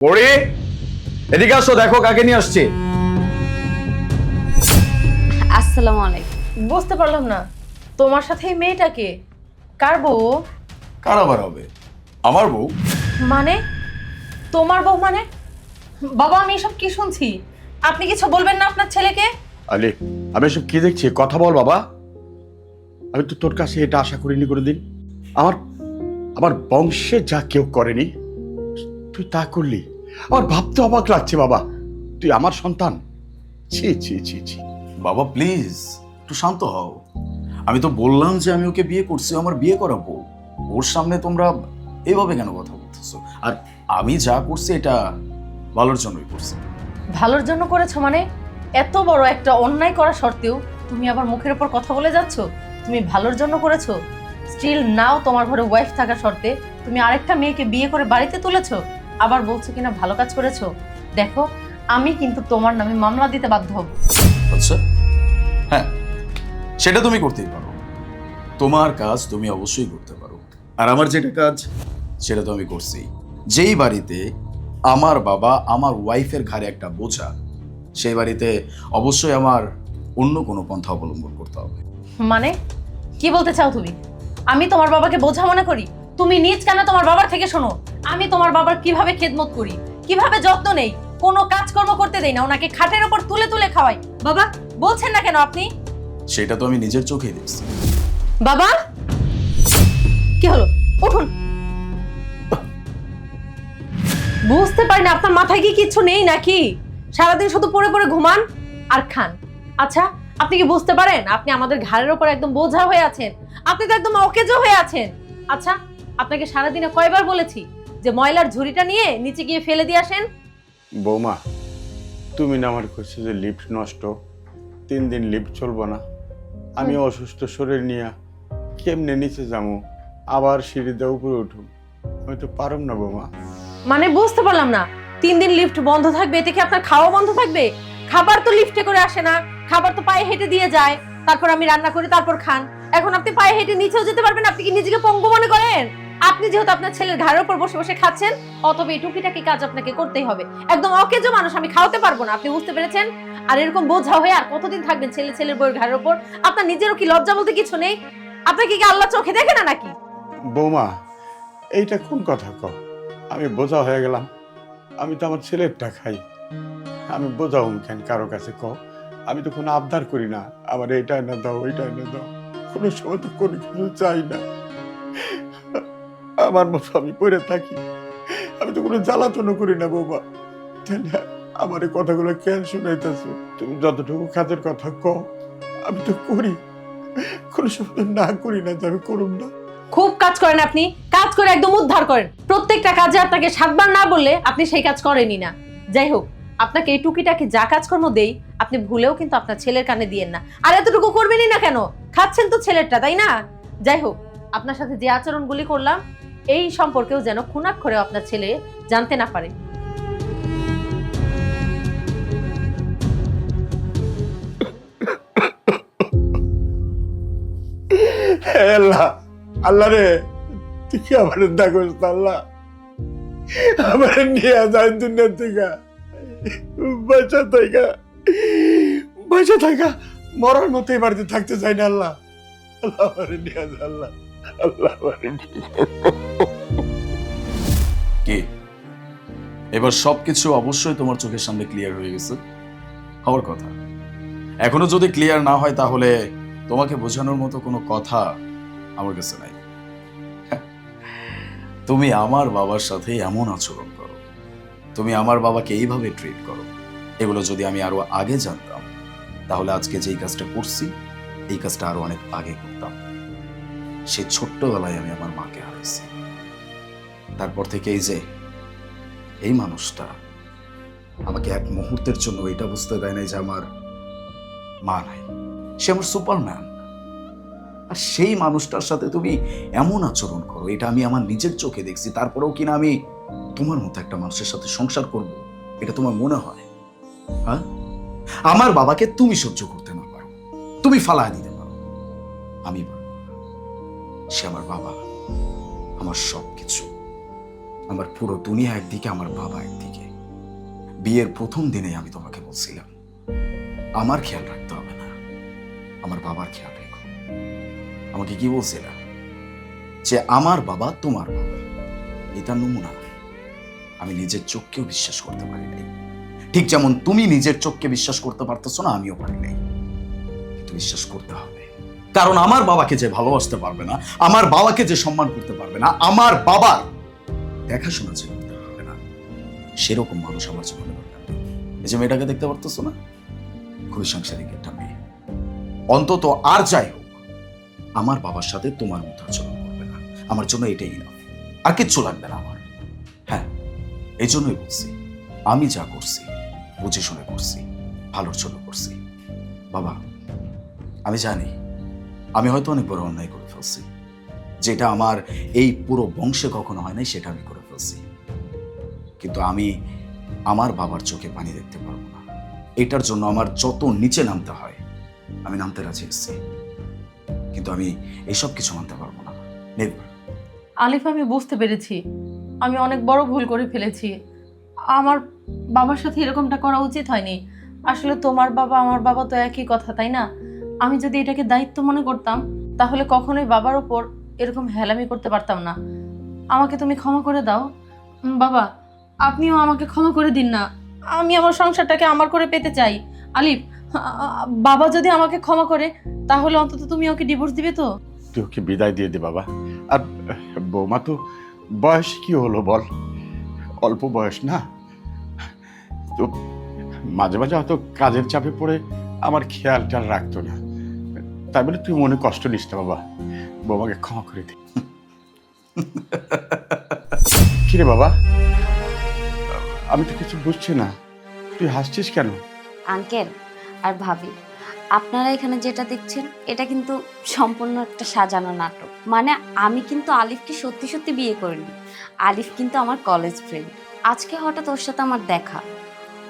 পড়ি? এদিকে আসো দেখো কাকে নিয়ে আসছি। আসসালামু আলাইকুম। বুঝতে পারলাম না তোমার সাথে এই মেয়েটাকে কার বউ? কার আবার হবে? আমার বউ? মানে? তোমার বউ মানে? বাবা আমি এসব কি শুনছি? আপনি কিছু বলবেন না আপনার ছেলেকে? আলে আমি এসব কি দেখছি? কথা বল বাবা। আমি তো তোর কাছে এটা আশা করিনি কোনোদিন। আমার আমার বংশে যা কেউ করেনি তুই তা করলি। আমার ভাবতে অবাক লাগছে বাবা। তুই আমার সন্তান। ছি ছি ছি ছি। বাবা প্লিজ একটু শান্ত হও। আমি তো বললাম যে আমি ওকে বিয়ে করছি আমার বিয়ে করাবো। ওর সামনে তোমরা এভাবে কেন কথা বলতেছো? আর আমি যা করছি এটা ভালোর জন্যই করছি। ভালোর জন্য করেছ মানে? এত বড় একটা অন্যায় করা সত্ত্বেও তুমি আবার মুখের উপর কথা বলে যাচ্ছ? তুমি ভালোর জন্য করেছ? স্টিল নাও তোমার ঘরে ওয়াইফ থাকা শর্তে তুমি আরেকটা মেয়েকে বিয়ে করে বাড়িতে তুলেছো? আবার বলছো কিনা ভালো কাজ করেছ? দেখো আমি কিন্তু তোমার নামে মামলা দিতে বাধ্য। হব আচ্ছা হ্যাঁ সেটা তুমি করতেই পারো। তোমার কাজ তুমি অবশ্যই করতে পারো। আর আমার যেটা কাজ সেটা তো আমি করছি। যেই বাড়িতে আমার বাবা আমার ওয়াইফের ঘাড়ে একটা বোঝা সেই বাড়িতে অবশ্যই আমার অন্য কোনো পন্থা অবলম্বন করতে হবে। মানে? কি বলতে চাও তুমি? আমি তোমার বাবাকে বোঝা মনে করি? তুমি নিজ কেন তোমার বাবার থেকে শোনো। আমি তোমার বাবার কীভাবে খেদমত করি? কীভাবে যত্ন নেই? কোনো কাজকর্ম করতে দেই না ওনাকে খাটের ওপর তুলে তুলে খাওয়াই। বাবা বলছেন না কেন আপনি? সেটা তো আমি নিজের চোখেই দেখছি। বাবা! কি হলো? উঠুন। বুঝতে পারি না আপনার মাথায় কি কিছু নেই নাকি? সারাদিন শুধু পড়ে পড়ে ঘুমান আর খান। আচ্ছা আপনি কি বুঝতে পারেন? আপনি আমাদের ঘাড়ের ওপর একদম বোঝা হয়ে আছেন। আপনি তো একদম অকেজো হয়ে আছেন। আচ্ছা আপনাকে সারাদিনে কয়বার বলেছি যে ময়লার ঝুড়িটা নিয়ে নিচে গিয়ে ফেলে দিয়ে আসেন? বৌমা তুমি না আমার করছ যে লিফট নষ্ট? তিন দিন লিফট চলবো না। আমি অসুস্থ শরীর নিয়ে কেমনে নিচে যাব আবার সিঁড়িতে উপরে উঠুম। আমি তো পারম না বৌমা। মানে বুঝতে পারলাম না। তিন দিন লিফট বন্ধ থাকবে এতে কি আপনার খাওয়া বন্ধ থাকবে? খাবার তো লিফটে করে আসে না। খাবার তো পায়ে হেঁটে দিয়ে যায়। তারপর আমি রান্না করি তারপর খান। এখন আপনি পায়ে হেঁটে নিচেও যেতে পারবেন আপনি কি নিজেকে পঙ্গু মনে করেন? আপনি যেহেতু আপনার ছেলের ঘাড়ের উপর বসে বসে খাচ্ছেন অতবে টুকিটাকি কাজ আপনাকে করতেই হবে। একদম অকেজো মানুষ, আমি খাওয়াতে পারব না, আপনি বুঝতে পেরেছেন? আর এরকম বোঝা হয়ে আর কতদিন থাকবেন ছেলে ছেলের বইয়ের ঘাড়ের উপর? আপনার নিজেরও কি লজ্জা বলতে কিছু নেই? আপনাকে কি আল্লাহ চোখে দেখে না নাকি? বৌমা, এইটা কোন কথা কও? আমি বোঝা হয়ে গেলাম। আমি তো আমার ছেলেরটা খাই। আমি বোঝা হম কেন কারও কাছে কও? আমি তো কোনো আবদার করি না। আমার এইটা না দাও, ওইটা না দাও। কোনো সময় তো কোনো কিছু চাই না। আমার মতো আমি পড়ে থাকি। আমি তো কোনো জ্বালাতনও করি না, বৌমা। তাহলে আমার এই কথাগুলো কেন শুনাইতেছো? তুমি যতটুকু কাজের কথা কও, আমি তো করি। কোনো সময় না করি না যে আমি করুম না। খুব কাজ করেন আপনি। কাজ করে একদম উদ্ধার করেন। প্রত্যেকটা কাজে আপনাকে সাতবার না বললে আপনি সেই কাজ করেনই না। যাই হোক, আপনাকে এই টুকিটাকে যা কাজকর্ম দেই, আপনি ভুলেও কিন্তু আপনার ছেলের কানে দিয়েন না। আর এতটুকু করবেনই না কেন? খাচ্ছেন তো ছেলেরটা, তাই না? যাই হোক, আপনার সাথে যে আচরণগুলি করলাম এই সম্পর্কেও যেন খুনাক্ষরেও আপনার ছেলে জানতে না পারে। আল্লাহ আল্লাহ রে, তুই আমার দেখোস আল্লাহ? আমার নিয়ে যায় থেকে বাঁচা থাকা বাঁচা থাকা মরার মতো বাড়িতে থাকতে চাই না আল্লাহ। আল্লাহ আমার নিয়ে আল্লাহ। কি? এবার সবকিছু অবশ্যই তোমার চোখের সামনে ক্লিয়ার হয়ে গেছে। হওয়ার কথা। এখনও যদি ক্লিয়ার না হয় তাহলে তোমাকে বোঝানোর মতো কোনো কথা আমার কাছে নাই। তুমি আমার বাবার সাথে এমন আচরণ করো। তুমি আমার বাবাকে এইভাবে ট্রিট করো। এগুলো যদি আমি আরও আগে জানতাম, তাহলে আজকে যেই কাজটা করছি, এই কাজটা আরও অনেক আগে করতাম। সে ছোট্টবেলায় আমি আমার মাকে হারাইছি। তারপর থেকে এই যে, এই মানুষটা আমাকে এক মুহূর্তের জন্য এটা বুঝতে দেয় নাই যে আমার মা নাই। সে আমার সুপারম্যান। আর সেই মানুষটার সাথে তুমি এমন আচরণ করো, এটা আমি আমার নিজের চোখে দেখছি, তারপরেও কিনা আমি তোমার মতো একটা মানুষের সাথে সংসার করব, এটা তোমার মনে হয়? হ্যাঁ? আমার বাবাকে তুমি সহ্য করতে না পারো। তুমি ফালায় দিতে পারো। আমি পারব না। সে আমার বাবা, আমার সব কিছু আমার পুরো দুনিয়া একদিকে আমার বাবা একদিকে বিয়ের প্রথম দিনে আমি তোমাকে বলছিলাম, আমার খেয়াল রাখতে হবে না, আমার বাবার খেয়াল রেখো। আমাকে কি বলছিলাম যে আমার বাবা তোমার বাবা, এটা নমুনা। আমি নিজের চোখকেও বিশ্বাস করতে পারি নাই। ঠিক যেমন তুমি নিজের চোখকে বিশ্বাস করতে পারতেছো না, আমিও পারি নাই। কিন্তু বিশ্বাস করতে হবে। কারণ আমার বাবাকে যে ভালোবাসতে পারবে না, আমার বাবাকে যে সম্মান করতে পারবে না, আমার বাবার দেখাশোনা যে করতে পারবে না, সেরকম মানুষ আমার জীবনে এই যে মেয়েটাকে দেখতে পারতেছো না? খুবই সাংসারিক একটা মেয়ে। অন্তত আর যাই হোক, আমার বাবার সাথে তোমার মতো আচরণ করবে না। আমার জন্য এটাই না আর কিচ্ছু লাগবে না আমার। হ্যাঁ এই জন্যই বলছি, আমি যা করছি, বুঝে শুনে করছি, ভালোর জন্য করছি। বাবা, আমি জানি আমি হয়তো অনেক বড় অন্যায় করে ফেলছি। যেটা আমার এই পুরো বংশে কখনো হয় নাই, সেটা আমি করে ফেলছি। কিন্তু আমি আমার বাবার চোখে পানি দেখতে পারব না। এটার জন্য আমার যত নিচে নামতে হয়, আমি নামতে রাজি এসেছি কিন্তু আমি এসব কিছু মানতে পারব না। আলিফ, আমি বুঝতে পেরেছি। আমি অনেক বড় ভুল করে ফেলেছি। আমার বাবার সাথে এরকমটা করা উচিত হয়নি। আসলে তোমার বাবা, আমার বাবা তো একই কথা, তাই না? আমি যদি এটাকে দায়িত্ব মনে করতাম, তাহলে কখনোই বাবার ওপর এরকম হেলামি করতে পারতাম না। আমাকে তুমি ক্ষমা করে দাও। বাবা, আপনিও আমাকে ক্ষমা করে দিন না। আমি আমার সংসারটাকে আমার করে পেতে চাই। আলিফ বাবা যদি আমাকে ক্ষমা করে, তাহলে অন্তত তুমি ওকে ডিভোর্স দিবে তো? তুই ওকে বিদায় দিয়ে দে, বাবা। আর, বৌমা তো বয়স কি হলো বল? অল্প বয়স না? তো মাঝে মাঝে হয়তো কাজের চাপে পড়ে আমার খেয়াল টেয়াল রাখতো না। তাই বলে তুই মনে কষ্ট নিস না, বাবা। বাবাকে ক্ষমা করে দে। কিরে বাবা? আমি তো কিছু বুঝছি না। তুই হাসছিস কেন? আঙ্কেল আর ভাবি, আপনারা এখানে যেটা দেখছেন, এটা কিন্তু সম্পূর্ণ একটা সাজানো নাটক। মানে আমি কিন্তু আলিফকে সত্যি সত্যি বিয়ে করিনি। আলিফ কিন্তু আমার কলেজ ফ্রেন্ড আজকে হঠাৎ ওর সাথে আমার দেখা।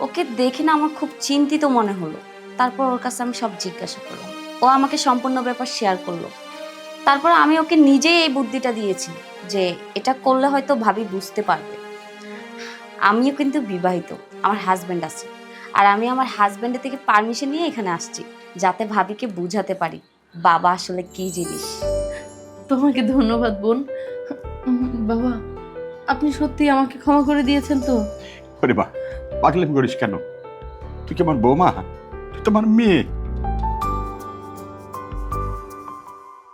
ওকে দেখে না আমার খুব চিন্তিত মনে হলো। তারপর ওর কাছে আমি সব জিজ্ঞাসা করলাম। ও আমাকে সম্পূর্ণ ব্যাপার শেয়ার করল। তারপর আমি ওকে নিজেই এই বুদ্ধিটা দিয়েছি যে এটা করলে হয়তো ভাবি বুঝতে পারবে। আমিও কিন্তু বিবাহিত আমার হাজব্যান্ড আছে। আর আমি আমার হাজব্যান্ডের থেকে পারমিশন নিয়ে এখানে আসছি যাতে ভাবিকে বুঝাতে পারি বাবা আসলে কি জিনিস। তোমাকে ধন্যবাদ বোন। বাবা আপনি সত্যি আমাকে ক্ষমা করে দিয়েছেন তো? মা পাগলামি করিস কেন? তুই কি আমার বৌমা? তুই তোমার মেয়ে।